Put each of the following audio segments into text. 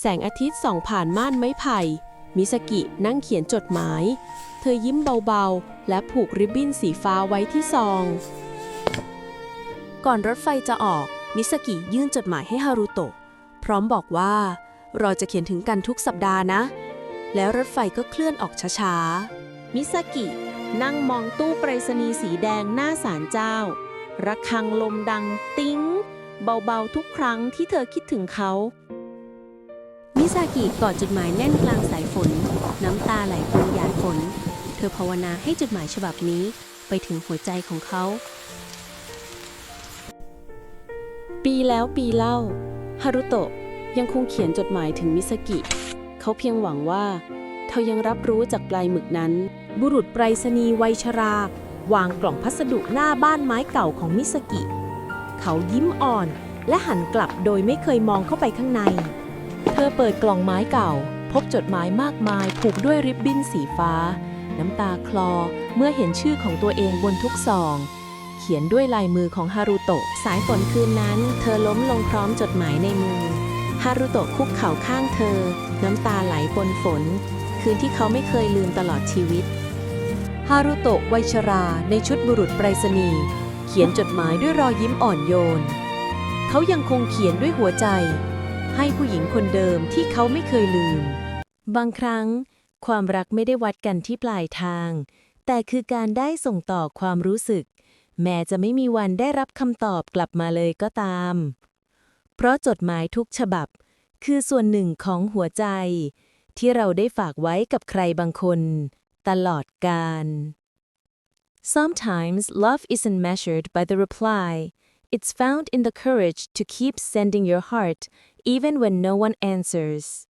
แสงอาทิตย์ส่องผ่านม่านไม้ไผ่ มิสกินั่งเขียนจดหมาย เธอยิ้มเบาๆ และผูกริบบิ้นสีฟ้าไว้ที่ซอง ก่อนรถไฟจะออก มิสกิยื่นจดหมายให้ฮารุโตะ พร้อมบอกว่า เราจะเขียนถึงกันทุกสัปดาห์นะ แล้วรถไฟก็เคลื่อนออกช้าๆ มิสกินั่งมองตู้ไปรษณีย์สีแดงหน้าศาลเจ้า ระฆังลมดัง ติ้ง เบาๆทุกครั้งที่เธอคิดถึงเขา มิซากิกอดจดหมายแน่นกลางสายฝน น้ำตาไหลพรางหยาดฝน เธอภาวนาให้จดหมายฉบับนี้ไปถึงหัวใจของเขา ปีแล้วปีเล่า ฮารุโตะยังคงเขียนจดหมายถึงมิสกิ เขาเพียงหวังว่า เธอยังรับรู้จากปลายหมึกนั้น บุรุษไปรษณีย์วัยชรา วางกล่องพัสดุหน้าบ้านไม้เก่าของมิสกิ เขายิ้มอ่อนและหันกลับโดยไม่เคยมองเข้าไปข้างใน เธอเปิดกล่องไม้เก่า พบจดหมายมากมาย ผูกด้วยริบบิ้นสีฟ้า น้ำตาคลอเมื่อเห็นชื่อของตัวเองบนทุกซอง เขียนด้วยลายมือของฮารุโตะสายฝนคืนนั้น เธอล้มลงพร้อมจดหมายในมือฮารุโตะคุกเข่าข้างเธอ น้ำตาไหลปนฝน คืนที่เขาไม่เคยลืมตลอดชีวิตฮารุโตะวัยชราในชุดบุรุษไปรษณีย์เขียนจดหมายด้วยรอยยิ้มอ่อนโยน เขายังคงเขียนด้วยหัวใจ ให้ผู้หญิงคนเดิมที่เขาไม่เคยลืม บางครั้ง ความรักไม่ได้วัดกันที่ปลายทาง แต่คือการได้ส่งต่อความรู้สึก แม้จะไม่มีวันได้รับคำตอบกลับมาเลยก็ตาม เพราะจดหมายทุกฉบับ คือส่วนหนึ่งของหัวใจ ที่เราได้ฝากไว้กับใครบางคน ตลอดกาล Sometimes love isn't measured by the reply. It's found in the courage to keep sending your heart even when no one answers.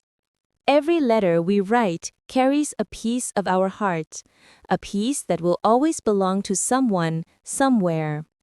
Every letter we write carries a piece of our heart, a piece that will always belong to someone, somewhere.